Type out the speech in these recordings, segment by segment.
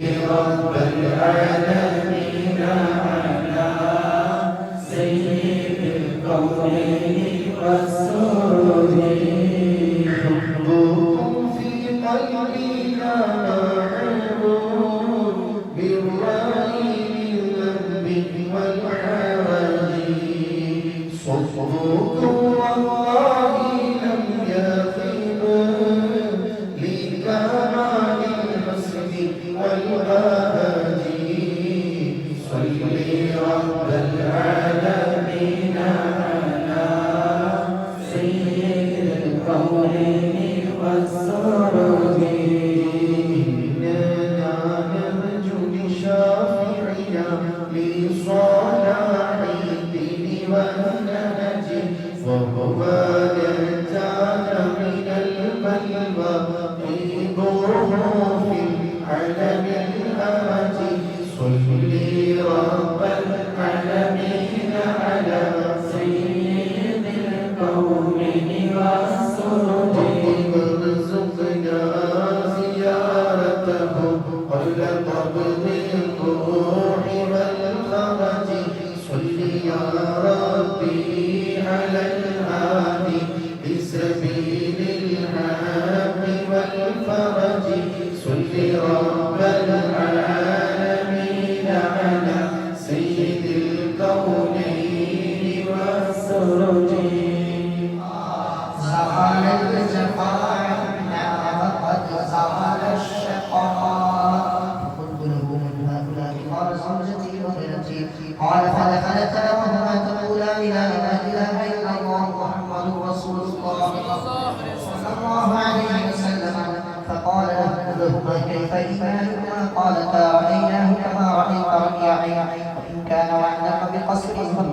رب العالمين على سيد القولين والسرورين حبكم في قلبنا محبوب بالرأي والذنب والحوادي صفوكم والله محمد رسول الله. صلى الله عليه وسلم. فقال له ذهب كيف إيمانكما قال فرأيناه كما رأيت ركيعي. وإن كان وعدك بقصر فقد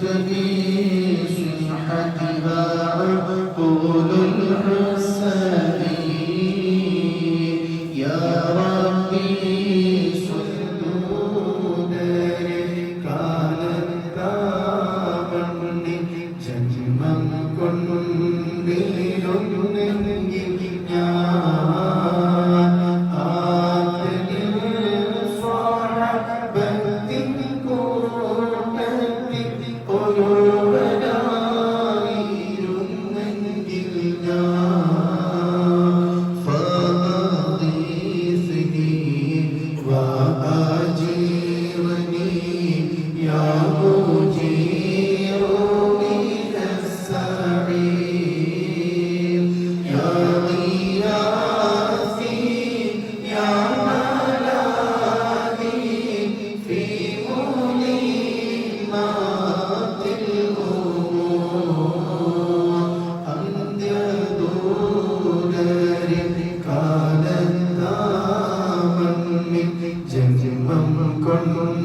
تبي سمحتها عقول الحب. Juan,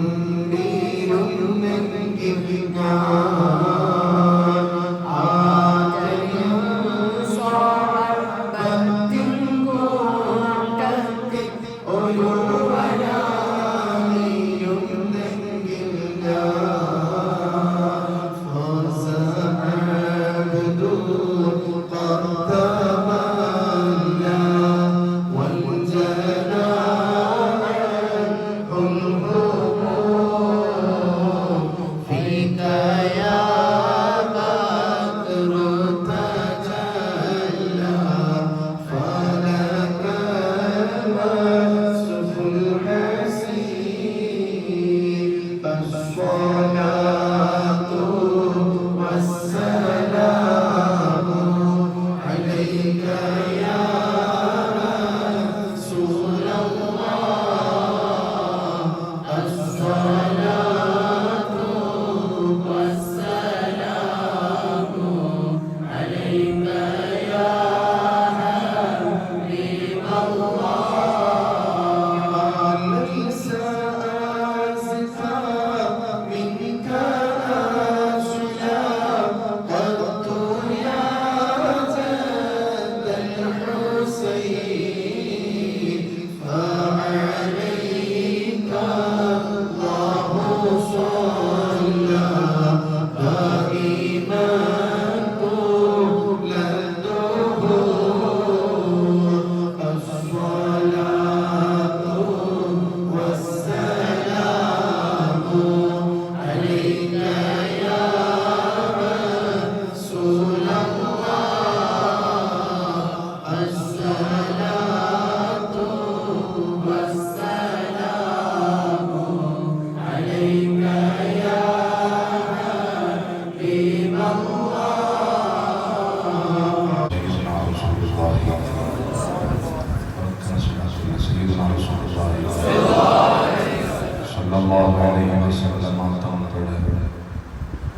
തങ്ങളുടെ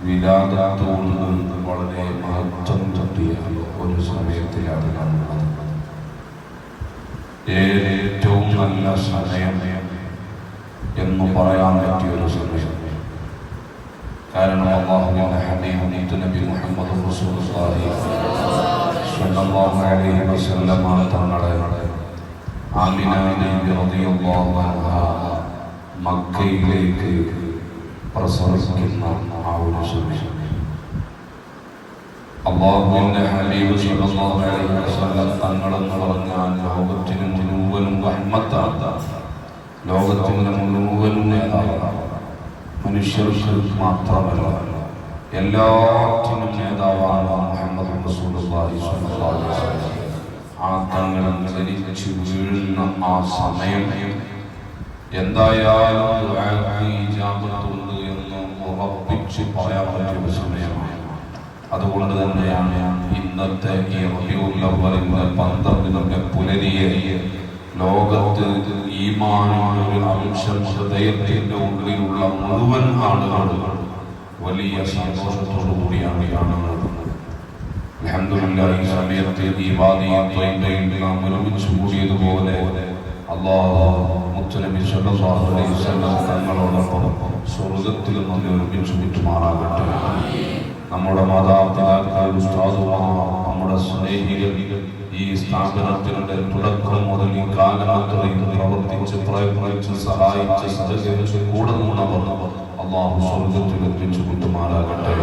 വിരാതത്തോട് വളരെ മഹത്വം തട്ടിയ ഒരു സമയത്തിലാണ് നമ്മളത് ഏറ്റവും നല്ല സമയം എന്ന് പറയാൻ പറ്റിയ ഒരു സമയം. കാരണം അള്ളാഹുവിന്റെ ഹബീബ് നബി മുഹമ്മദ് റസൂൽ തങ്ങളെ മക്കയിലേക്ക് പ്രസവിക്കുന്ന ആ ഒരു സമയം അള്ളാഹുവിന്റെ ഹബീബ് തങ്ങളെന്ന് പറഞ്ഞാൽ ലോകത്തിന് മുഴുവനും റഹ്മത്താണ്. ലോകത്തിന് മുഴുവനും നേതാവാണ്. മനുഷ്യർക്ക് മാത്രമല്ല എല്ലാറ്റിനും നേതാവാണ് മുഹമ്മദ് വസല്ലം. ആ തങ്ങൾ വീഴുന്ന ആ സമയം എന്തായാലും എന്ന് ഉറപ്പിച്ച് പറയാൻ പറ്റിയ സമയമാണ്. അതുകൊണ്ട് തന്നെയാണ് ഇന്നത്തെ ഈ പന്ത്രണ്ടിനൊക്കെ പുലരിയെ ലോകത്ത് ഒരു അംശം ഹൃദയത്തിന്റെ ഉള്ളിലുള്ള മുഴുവൻ ആളുകളും വലിയ സന്തോഷത്തോടു കൂടിയാണ് കാണുന്നത്. വാദിയും നാം കൂടിയതുപോലെ മുത്തനബി നമ്മെ നമ്മുടെ നമ്മുടെ സ്നേഹികൾ ഈ സ്ഥാപനത്തിന്റെ തുടക്കം മുതൽ ഈ കാലമത്രയും പ്രവർത്തിച്ച് പ്രയത്നിച്ച് സഹായിച്ച് കൂടെ നിന്നവർ അള്ളാഹു സ്വർഗത്തിൽ എത്തിച്ചു വിട്ടുമാറാകട്ടെ.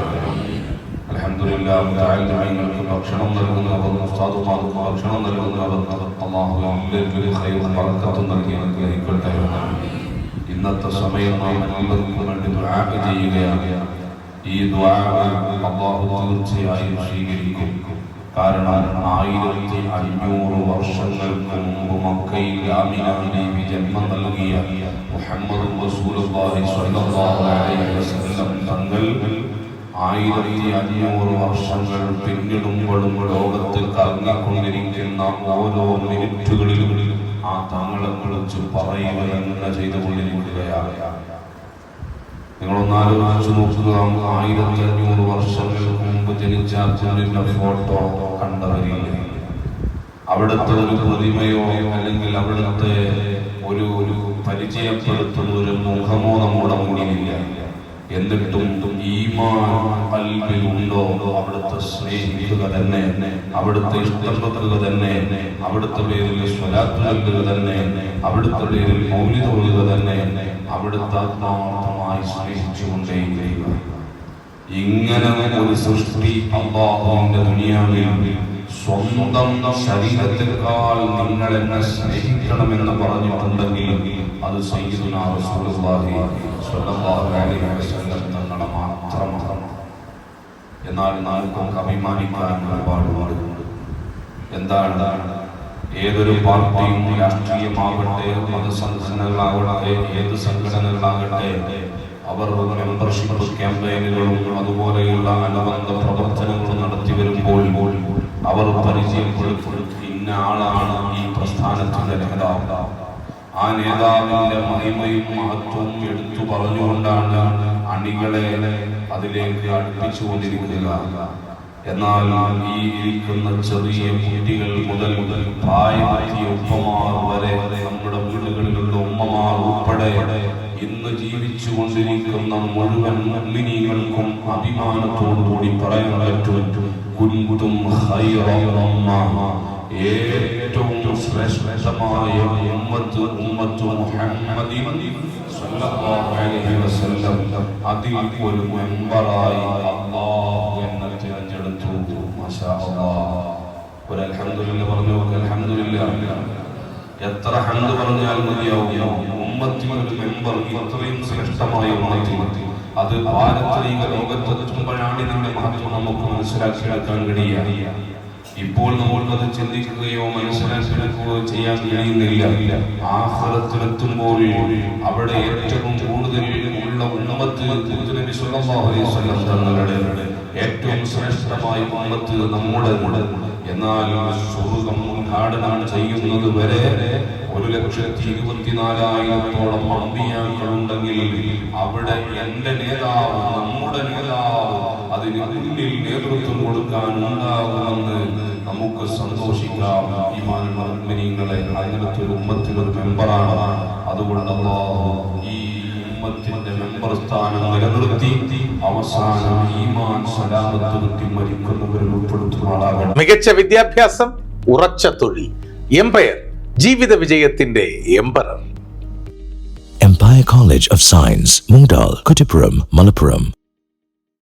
അൽഹംദുലില്ലാ മുതഅല്ലിമീങ്ങൾക്ക് ഭക്ഷണം നൽകുന്നവർ ഉസ്താദുമാർക്ക് ഭക്ഷണം നൽകുന്നവർ അള്ളാഹു ബറക്കത്തും നൽകി അനുഗ്രഹിക്കട്ടെ ഇന്നത്തെ സമയം നാം എല്ലാവർക്കും വേണ്ടി ദുആ ചെയ്യുകയാണ് ഈ ദുആ അള്ളാഹു തീർച്ചയായും സ്വീകരിക്കും. കാരണം ആയിരത്തി അഞ്ഞൂറ് വർഷങ്ങൾക്ക് മുമ്പ് മക്കയിൽ ആമിന ബീവി ജന്മം നൽകിയ മുഹമ്മദ് തങ്ങൾ ആയിരത്തി അഞ്ഞൂറ് വർഷങ്ങൾ പിന്നിടുമ്പോഴും ലോകത്ത് കറങ്ങിക്കൊണ്ടിരിക്കുന്ന ഓരോ മിനിറ്റുകളിലും ആ താങ്കളെ കുറിച്ച് പറയുക തന്നെ ചെയ്തുകൊണ്ടിരിക്കുകയാണ്. നിങ്ങളൊന്നാലോചിച്ച് നോക്കുക. ആയിരത്തി അഞ്ഞൂറ് വർഷങ്ങൾക്ക് മുമ്പ് ജനിച്ച അർജുനന്റെ ഫോട്ടോ കണ്ടവരില്ല അവിടുത്തെ ഒരു പ്രതിമയോ അല്ലെങ്കിൽ അവിടുത്തെ ഒരു ഒരു പരിചയപ്പെടുത്തുന്ന ഒരു മുഖമോ നമ്മുടെ മുന്നിലില്ല. എന്നിട്ടും ഈമാൻ കൽബിലുണ്ടോ അവിടുത്തെ സ്നേഹിക്കുക തന്നെ അവിടുത്തെ ഇഷ്ടപ്പെടുക തന്നെ അവിടുത്തെ പേരിൽ സ്വലാത്ത് നൽകുക തന്നെ അവിടുത്തെ പേരിൽ മൗലി തോന്നുക തന്നെ അവിടുത്തെ ആത്മാർത്ഥമായി സ്നേഹിച്ചുകൊണ്ടേയിരിക്കുക ഇങ്ങനെ ഒരു സൃഷ്ടി അള്ളാഹുവിന്റെ ദുനിയാവിൽ സ്വന്തം ശരീരത്തെക്കാൾ നിങ്ങൾ എന്നെ സ്നേഹിക്കണമെന്ന് പറഞ്ഞിട്ടുണ്ടെങ്കിൽ അത് തങ്ങളെ മാത്രമാണ്. എന്നാൽ നമുക്ക് അഭിമാനിക്കാൻ ഒരുപാടുണ്ട് എന്താണ്? ഏതൊരു പാർട്ടിയും രാഷ്ട്രീയമാകട്ടെ മതസംഘടനകളാകട്ടെ ഏത് സംഘടനകളാകട്ടെ അവർ മെമ്പർഷിപ്പ് ക്യാമ്പയിനുകളും അതുപോലെയുള്ള അനുബന്ധ പ്രവർത്തനങ്ങളും നടത്തി വരുമ്പോൾ അവർ പരിചയപ്പെടുത്തും. ഇന്ന ആളാണ് ഈ പ്രസ്ഥാനത്തിന്റെ നേതാവ്. ആ നേതാവിന്റെ മഹിമയും മഹത്വവും എടുത്തു പറഞ്ഞുകൊണ്ടാണ് അണികളെ അതിലേക്ക് അടുപ്പിച്ചുകൊണ്ടിരിക്കുക. എന്നാൽ ഈ ഇരിക്കുന്ന ചെറിയ കുട്ടികൾ മുതൽ പ്രായമായ ഉപ്പമാർ വരെ നമ്മുടെ വീടുകളിലുള്ള ഉമ്മമാർ ഉൾപ്പെടെ ഇന്ന് ജീവിച്ചു കൊണ്ടിരിക്കുന്ന മുഴുവൻ മുഗ്മിനീകൾക്കും അഭിമാനത്തോടുകൂടി പറയാൻ പറ്റും. കുൻകുതും ഏറ്റവും ശ്രേഷ്ഠമായ ഉമ്മത്ത് ഉമ്മത്ത് വസല്ലം. അതിൽ ഒരു മെമ്പറായി അല്ലാഹു എന്നെ തിരഞ്ഞെടുത്തു. ഒരു അൽഹംദുലില്ലാ പറഞ്ഞു അലഹമില്ല എത്ര ഹണ്ട് പറഞ്ഞാൽ മതിയാവുകയോ ഉമ്മത്തിൽ മെമ്പർ ഇത്രയും ശ്രേഷ്ഠമായ ഉമ്മത്തിൽ. അത് പാരത്രിക ലോകത്തെത്തുമ്പോഴാണ് ഇതിന്റെ മഹത്വം നമുക്ക് മനസ്സിലാക്കിയെടുക്കാൻ കഴിയുക. ഇപ്പോൾ നമ്മൾക്കത് ചിന്തിക്കുകയോ മനസ്സിലാക്കിയെടുക്കുകയോ ചെയ്യാൻ കഴിയുന്നില്ല. ആഹ്ലത്തിലെത്തുമ്പോൾ അവിടെ ഏറ്റവും കൂടുതൽ ഉള്ള വസല്ലം തങ്ങളുടെ ഏറ്റവും ശ്രേഷ്ഠമായ ഉമ്മത്ത് നമ്മുടെ എന്നാൽ എന്നാലും ഉദ്ഘാടനം ചെയ്യുന്നത് വരെ ഒരു ലക്ഷത്തി ഇരുപത്തിനാലായിരത്തോളം അമ്പിയാക്കളുണ്ടെങ്കിൽ അവിടെ എന്റെ നേതാവ് നമ്മുടെ നേതാവ് അതിന് നേതൃത്വം കൊടുക്കാൻ ഉണ്ടാകുമെന്ന് നമുക്ക് സന്തോഷിക്കാം. ഈ മാനങ്ങളെ അങ്ങനത്തെ ഒരു ഉമ്മത്തിലൊരു മെമ്പറാണ് ഈ ഉമ്മത്തിന്റെ മെമ്പർ സ്ഥാനം നിലനിർത്തി അവസാനം ഈമാൻ സലാമത്ത് കിട്ടി മരിക്കുന്നവരിൽ ഉൾപ്പെടുത്തുമാറാകണം മികച്ച വിദ്യാഭ്യാസം ഉറച്ച തൊഴിൽ എംപയർ ജീവിത വിജയത്തിന്റെ empire empire college of science Mungdal, Kuttippuram Malappuram.